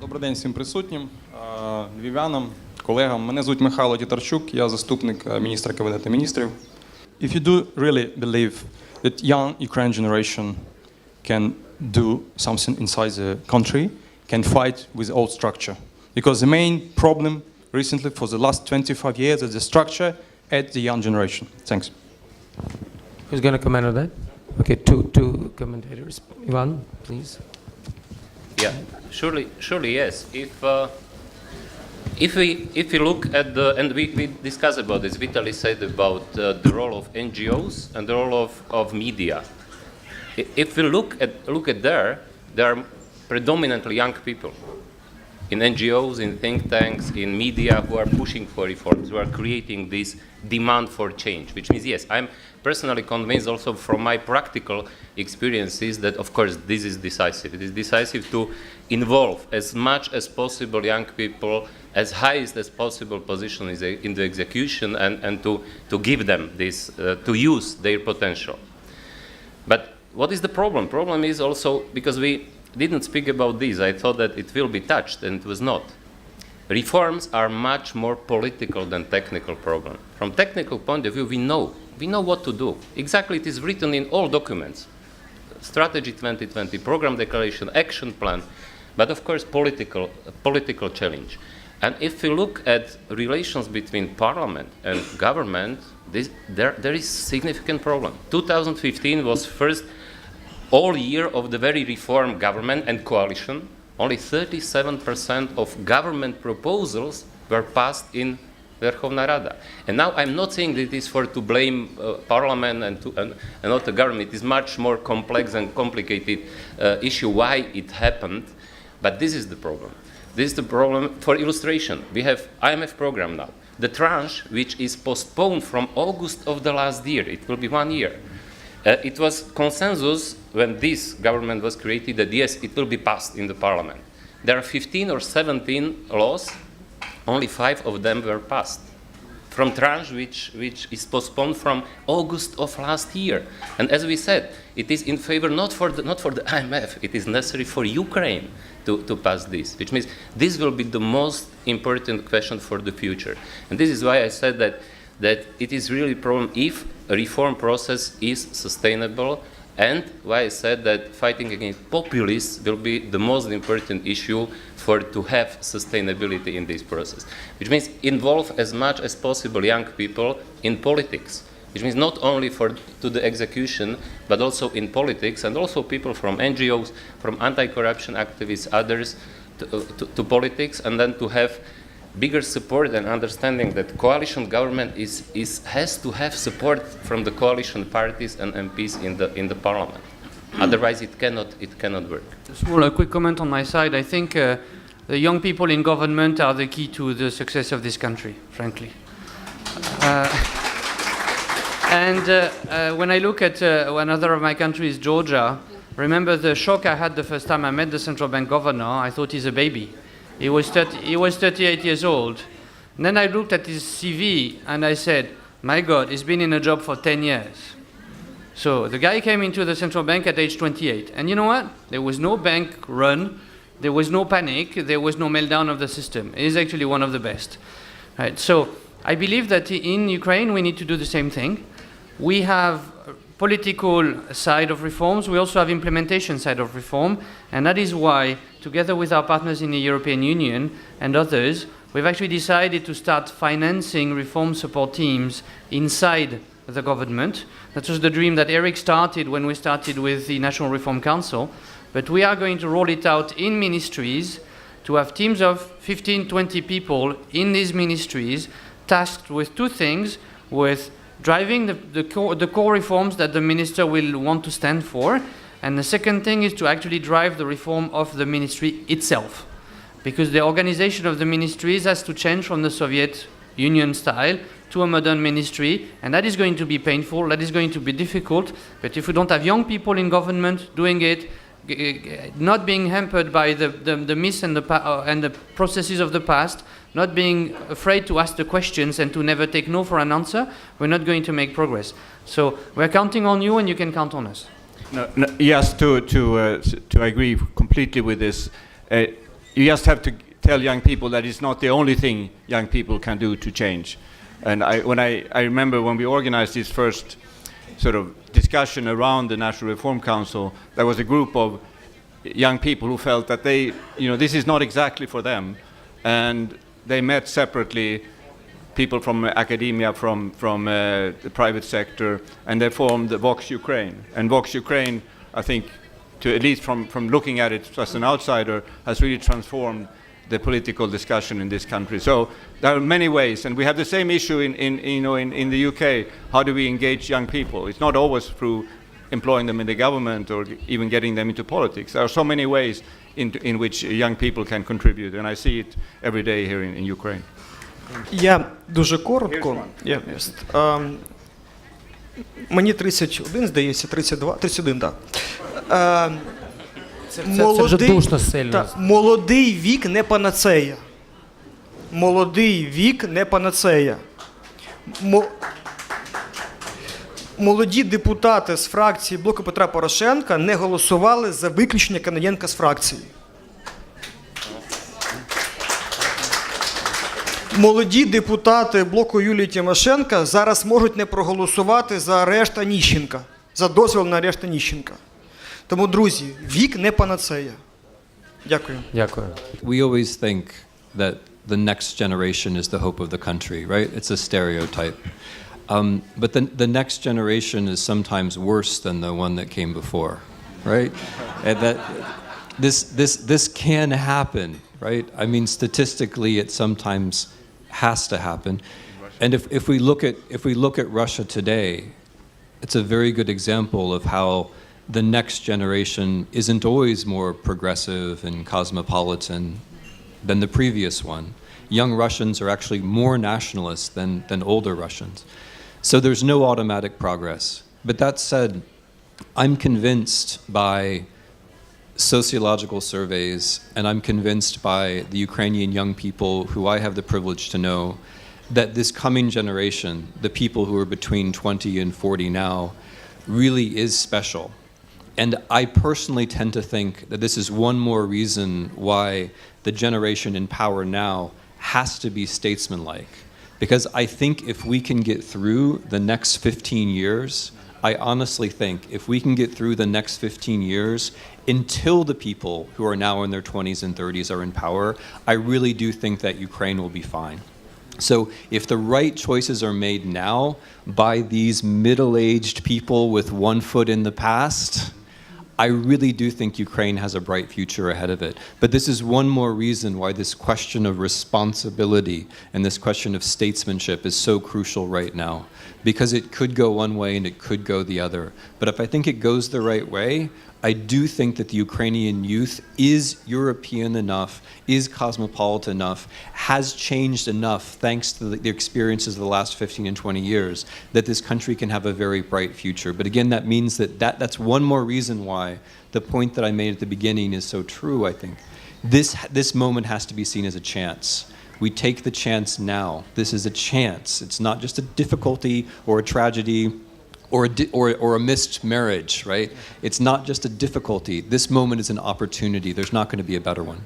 Добрий день всім присутнім, е, львів'янам, колегам. Мене звуть Михайло Тітарчук, я заступник е, міністра Кабінету міністрів. If you do really believe that young Ukrainian generation can do something inside the country, can fight with old structure. Because the main problem recently for the last 25 years is the structure at the young generation. Thanks. Who's going to comment on that? Okay, two, two commentators. Ivan, please. Yeah, surely, surely yes. If uh, if we if we look at the and we, we discussed about this, Vitaly said about uh, the role of NGOs and the role of, of media. If we look at look at there, there are predominantly young people in NGOs, in think tanks, in media who are pushing for reforms, who are creating this demand for change. Which means, yes, I'm personally convinced also from my practical experiences that, of course, this is decisive. It is decisive to involve as much as possible young people as highest as possible position in the, execution and, and to, to give them this, uh, to use their potential. But what is the problem? Problem is also because we didn't speak about this. I thought that it will be touched, and it was not. Reforms are much more political than technical problem. From technical point of view, we know we know what to do. Exactly, it is written in all documents. Strategy 2020, program declaration, action plan, but of course political political challenge. And if we look at relations between parliament and government, this, there, there is significant problem. 2015 was first all year of the very reform government and coalition. Only 37% of government proposals were passed in Verkhovna Rada. And now I'm not saying that it is for to blame uh, parliament and, to, and, and not the government. It is much more complex and complicated uh, issue why it happened. But this is the problem. This is the problem. For illustration, we have IMF program now. The tranche, which is postponed from August of the last year, it will be one year. Uh, it was consensus when this government was created that yes, it will be passed in the parliament. There are 15 or 17 laws, only five of them were passed from tranche which, which is postponed from August of last year. And as we said, it is in favor not for the, not for the IMF, it is necessary for Ukraine to, to pass this, which means this will be the most important question for the future. And this is why I said that, that it is really a problem if a reform process is sustainable. And why I said that fighting against populists will be the most important issue for to have sustainability in this process, which means involve as much as possible young people in politics, which means not only for to the execution, but also in politics, and also people from NGOs, from anti-corruption activists, others, to, to, to politics, and then to have bigger support and understanding that coalition government is, is, has to have support from the coalition parties and MPs in the, in the parliament. Otherwise, it cannot, it cannot work. Small, a quick comment on my side. I think uh, the young people in government are the key to the success of this country, frankly. Uh, and uh, uh, when I look at uh, another of my countries, Georgia, remember the shock I had the first time I met the central bank governor? I thought he's a baby. He was, 30, he was 38 years old. And then I looked at his CV and I said, my God, he's been in a job for 10 years. So the guy came into the central bank at age 28. And you know what? There was no bank run, there was no panic, there was no meltdown of the system. Is actually one of the best. Right. So I believe that in Ukraine we need to do the same thing. We have political side of reforms, we also have implementation side of reform, and that is why, together with our partners in the European Union and others, we've actually decided to start financing reform support teams inside the government. That was the dream that Eric started when we started with the National Reform Council. But we are going to roll it out in ministries to have teams of 15, 20 people in these ministries tasked with two things with driving the, the, core, the core reforms that the minister will want to stand for. And the second thing is to actually drive the reform of the ministry itself. Because the organization of the ministries has to change from the Soviet Union style to a modern ministry, and that is going to be painful, that is going to be difficult. But if we don't have young people in government doing it, not being hampered by the, the, the myths and the, uh, and the processes of the past, not being afraid to ask the questions and to never take no for an answer, we're not going to make progress. So we're counting on you, and you can count on us. No, no, yes, to to uh, to agree completely with this. Uh, you just have to tell young people that it's not the only thing young people can do to change. And I, when I, I remember when we organized this first sort of discussion around the National Reform Council, there was a group of young people who felt that they, you know, this is not exactly for them, and they met separately people from academia, from, from uh, the private sector, and they formed the Vox Ukraine. And Vox Ukraine, I think, to at least from, from looking at it as an outsider, has really transformed the political discussion in this country. So there are many ways, and we have the same issue in, in, you know, in, in the UK. How do we engage young people? It's not always through employing them in the government or even getting them into politics. There are so many ways in, in which young people can contribute, and I see it every day here in, in Ukraine. Я дуже коротко. Я, ем, мені 31, здається, 32, 31, так. Да. Ем, Це, це, це вже душно сильно. та, молодий вік не панацея. Молодий вік не панацея. Мо- Молоді депутати з фракції Блоку Петра Порошенка не голосували за виключення Канаєнка з фракції. Молоді депутати блоку Юлії Тимошенка зараз можуть не проголосувати за арешт Аніщенка, за дозвіл на арешт Аніщенка. Тому, друзі, вік не панацея. Дякую. Дякую. we always think that the next generation is the hope of the country, right? It's a stereotype. Um, but the, the next generation is sometimes worse than the one that came before, right? and that this, this, this can happen, right? I mean, statistically, it sometimes has to happen. And if, if, we look at, if we look at Russia today, it's a very good example of how the next generation isn't always more progressive and cosmopolitan than the previous one. Young Russians are actually more nationalist than, than older Russians. So there's no automatic progress. But that said, I'm convinced by sociological surveys, and I'm convinced by the Ukrainian young people who I have the privilege to know that this coming generation, the people who are between 20 and 40 now, really is special. And I personally tend to think that this is one more reason why the generation in power now has to be statesmanlike. Because I think if we can get through the next 15 years, I honestly think if we can get through the next 15 years until the people who are now in their 20s and 30s are in power, I really do think that Ukraine will be fine. So, if the right choices are made now by these middle aged people with one foot in the past, I really do think Ukraine has a bright future ahead of it. But this is one more reason why this question of responsibility and this question of statesmanship is so crucial right now. Because it could go one way and it could go the other. But if I think it goes the right way, I do think that the Ukrainian youth is European enough, is cosmopolitan enough, has changed enough thanks to the, experiences of the last 15 and 20 years that this country can have a very bright future. But again, that means that, that that's one more reason why the point that I made at the beginning is so true, I think. This, this moment has to be seen as a chance. We take the chance now. This is a chance. It's not just a difficulty or a tragedy or a, di- or, or a missed marriage, right? It's not just a difficulty. This moment is an opportunity. There's not going to be a better one.